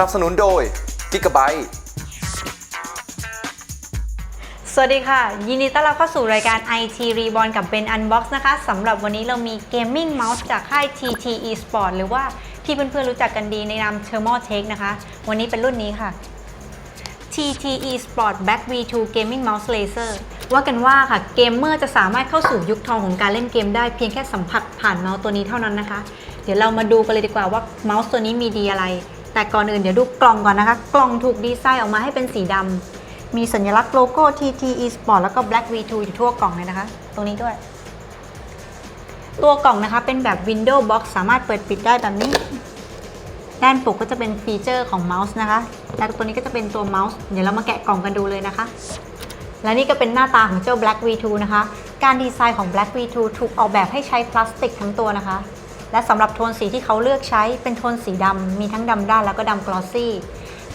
นับสนุนโดย Gigabyte สวัสดีค่ะ ยินดีต้อนรับเข้าสู่รายการ IT Reborn กับ Ben Unbox นะคะสำหรับวันนี้เรามี Gaming Mouse จากค่าย TT Esport หรือว่าที่เพื่อนๆรู้จักกันดีในนาม Thermal Tech นะคะ วันนี้เป็นรุ่นนี้ค่ะ TT Esport Back V2 Gaming Mouse Laser ว่ากันว่าค่ะเกมเมอร์จะสามารถเข้าสู่ยุคทองของการเล่นเกมได้เพียงแค่สัมผัสผ่านเมาส์ตัวนี้เท่านั้นนะคะ เดี๋ยวเรามาดูกันเลยดีกว่าว่าเมาส์ตัวนี้มีดีอะไร แต่ก่อนอื่นเดี๋ยวดูกล่องก่อนนะคะ กล่องถูกดีไซน์ออกมาให้เป็นสีดำ มีสัญลักษณ์โลโก้ TT Esport แล้วก็ Black V2 อยู่ทั่วกล่องเลยนะคะ ตรงนี้ด้วย ตัวกล่องนะคะเป็นแบบ Window Box สามารถเปิดปิดได้แบบนี้ ด้านปกก็จะเป็นฟีเจอร์ของเมาส์นะคะแล้วตัวนี้ก็จะเป็นตัวเมาส์ เดี๋ยวเรามาแกะกล่องกันดูเลยนะคะ และนี่ก็เป็นหน้าตาของเจ้า Black V2 นะคะ การดีไซน์ของ Black V2 ถูกออกแบบให้ใช้พลาสติกทั้งตัวนะคะ และสำหรับโทนสีที่เขาเลือกใช้เป็นโทนสีดำมีทั้งดำด้านแล้วก็ดำกลอสซี่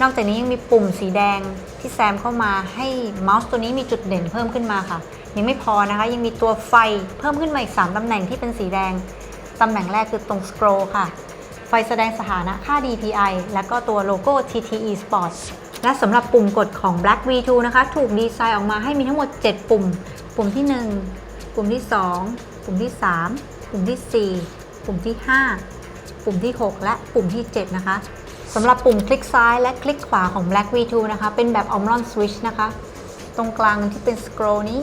นอกจากนี้ยังมีปุ่มสีแดงที่แซมเข้ามาให้เมาส์ตัวนี้มีจุดเด่นเพิ่มขึ้นมาค่ะ ยังไม่พอนะคะ ยังมีตัวไฟเพิ่มขึ้นมาอีก 3ตำแหน่งที่เป็นสีแดง ตำแหน่งแรกคือตรงสครค่ะ ไฟแสดงสถานะค่า DPI และก็ตัวโลโก้ TTE sports และสำหรับปุ่มกดของ Black V2 นะคะ ถูกดีไซน์ออกมาให้มีทั้งหมด 7 ปุ่ม ปุ่มที่ 1 ปุ่มที่ 2 ปุ่มที่ 3 ปุ่มที่ 4 ปุ่มที่ 5 ปุ่มที่ 6 และปุ่มที่ 7 นะคะสำหรับปุ่มคลิกซ้ายและคลิกขวาของ Black V2 นะคะ เป็นแบบ Omron Switch นะคะ ตรงกลางที่เป็น scroll นี้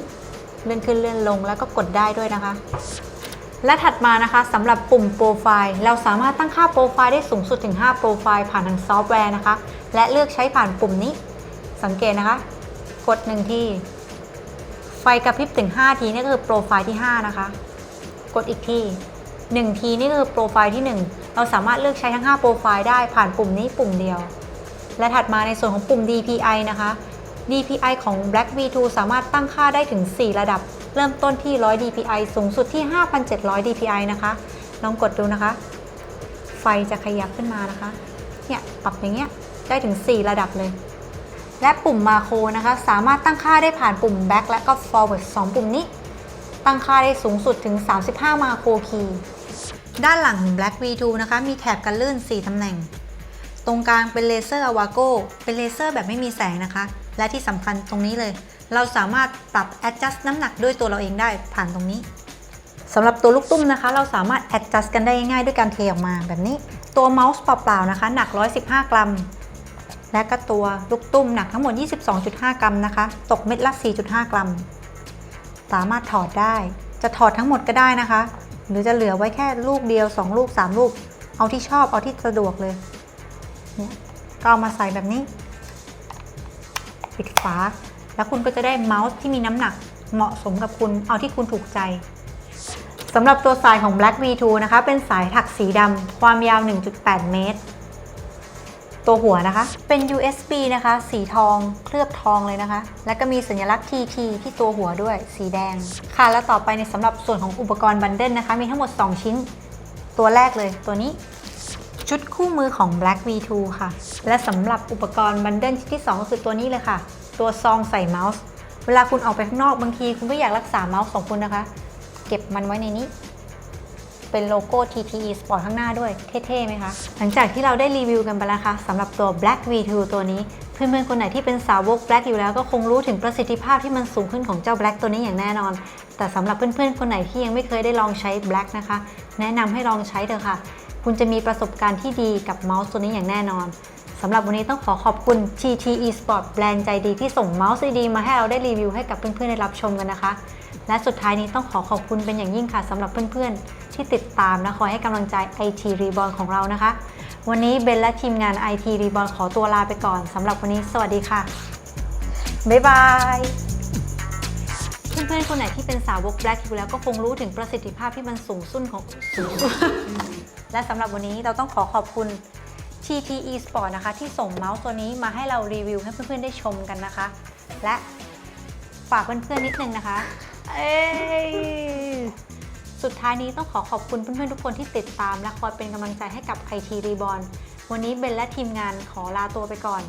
เลื่อนขึ้นเลื่อนลงแล้วก็กดได้ด้วยนะคะ และถัดมานะคะสำหรับปุ่มโปรไฟล์เราสามารถตั้งค่าโปรไฟล์ได้สูงสุดถึง 5 โปรไฟล์ผ่านทางซอฟต์แวร์นะคะ และเลือกใช้ผ่านปุ่มนี้ สังเกตนะคะ กด1ทีไฟกระพริบถึง 5 ทีนี่ก็คือโปรไฟล์ที่ 5 นะคะ กดอีกที 1 ทีนี่คือโปรไฟล์ที่ 1 เราสามารถเลือกใช้ทั้ง 5 โปรไฟล์ได้ผ่านปุ่มนี้ปุ่มเดียว และถัดมาในส่วนของปุ่ม DPI นะคะ DPI ของ Black V2 สามารถตั้งค่าได้ถึง 4 ระดับ เริ่มต้นที่ 100 DPI สูงสุดที่ 5,700 DPI นะคะ ลองกดดูนะคะ ไฟจะขยับขึ้นมานะคะ เนี่ยปรับอย่างเงี้ย ได้ถึง 4 ระดับเลย และปุ่มมาโครนะคะ สามารถตั้งค่าได้ผ่านปุ่ม back และก็ forward 2 ปุ่มนี้ ตั้งค่าได้สูงสุดถึง 35 มาโครคีย์ ด้านหลังของ Black V2 นะคะ มีแถบกันลื่น 4 ตำแหน่ง ตรงกลางเป็นเลเซอร์อวาโกเป็นเลเซอร์แบบไม่มีแสงนะคะ และที่สำคัญตรงนี้เลย เราสามารถปรับ adjust น้ำหนักด้วยตัวเราเองได้ผ่านตรงนี้สำหรับตัวลูกตุ้มนะคะ เราสามารถ adjust กันได้ง่ายด้วยการเทออกมาแบบนี้ ตัวเมาส์เปล่าๆนะคะ หนัก 115 กรัม และก็ตัวลูกตุ้มหนักทั้งหมด 22.5 กรัมนะคะ ตกเม็ดละ 4.5 กรัม สามารถถอดได้ จะถอดทั้งหมดก็ได้นะคะ หรือจะเหลือไว้แค่ลูกเดียว 2 ลูก 3 ลูก เอาที่ชอบเอาที่สะดวกเลยเนี่ยก็เอามาใส่แบบนี้ ปิดฝาแล้วคุณก็จะได้เมาส์ที่มีน้ำหนักเหมาะสมกับคุณเอาที่คุณถูกใจสำหรับตัวสายของ Black V2 นะคะ เป็นสายถักสีดำความยาว 1.8 เมตร ตัวหัวนะคะ เป็น USB นะคะ สีทองเคลือบทองเลยนะคะ แล้วก็มีสัญลักษณ์ TT ที่ตัวหัวด้วยสีแดง ค่ะ แล้วต่อไปในสำหรับส่วนของอุปกรณ์บันเดิลนะคะ มีทั้งหมด 2 ชิ้น ตัวแรกเลยตัวนี้ชุดคู่มือของ Black V2 ค่ะ และสำหรับอุปกรณ์บันเดิลชิ้นที่ 2 ก็คือตัวนี้เลยค่ะ ตัวซองใส่เมาส์ เวลาคุณออกไปข้างนอกบางที คุณไม่อยากรักษาเมาส์ของคุณนะคะ เก็บมันไว้ในนี้ เป็นโลโก้ TTE Sport ข้างหน้าด้วยเท่ๆไหมคะ หลังจากที่เราได้รีวิวกันไปแล้วค่ะสำหรับตัว Black V2 ตัวนี้ เพื่อนๆคนไหนที่เป็นสาวก Black อยู่แล้วก็คงรู้ถึงประสิทธิภาพที่มันสูงขึ้นของเจ้า Black ตัวนี้อย่างแน่นอน แต่สำหรับเพื่อนๆคนไหนที่ยังไม่เคยได้ลองใช้ Black นะคะ แนะนำให้ลองใช้เถอะค่ะ คุณจะมีประสบการณ์ที่ดีกับเมาส์ตัวนี้อย่างแน่นอนสำหรับวันนี้ต้องขอขอบคุณ TTE Sport แบรนด์ใจดีที่ส่งเมาส์ดีๆมาให้เราได้รีวิวให้กับเพื่อนๆได้รับชมกันนะคะ และสุดท้ายนี้ต้องขอขอบคุณเป็นอย่างยิ่งค่ะสำหรับเพื่อนๆ ที่ติดตามและคอยให้กำลังใจ IT Reborn ของเรานะคะ วันนี้เบนและทีมงาน IT Reborn ขอตัวลาไปก่อนสำหรับวันนี้ สวัสดีค่ะ บ๊ายบายเพื่อนๆคนไหนที่เป็นสาวก Black อยู่แล้วก็คงรู้ถึงประสิทธิภาพที่มันสูงสุดของสูงสุดและสำหรับวันนี้เราต้องขอขอบคุณ TTE Sport นะคะ ที่ส่งเมาส์ตัวนี้มาให้เรารีวิวให้เพื่อนๆได้ชมกันนะคะ และฝากเพื่อนๆนิดนึงนะคะ เอ้ย สุดท้ายนี้ต้องขอขอบคุณเพื่อนๆทุกคนที่ติดตาม และคอยเป็นกำลังใจให้กับไคทีรีบอลวันนี้เบนและทีมงานขอลาตัวไปก่อน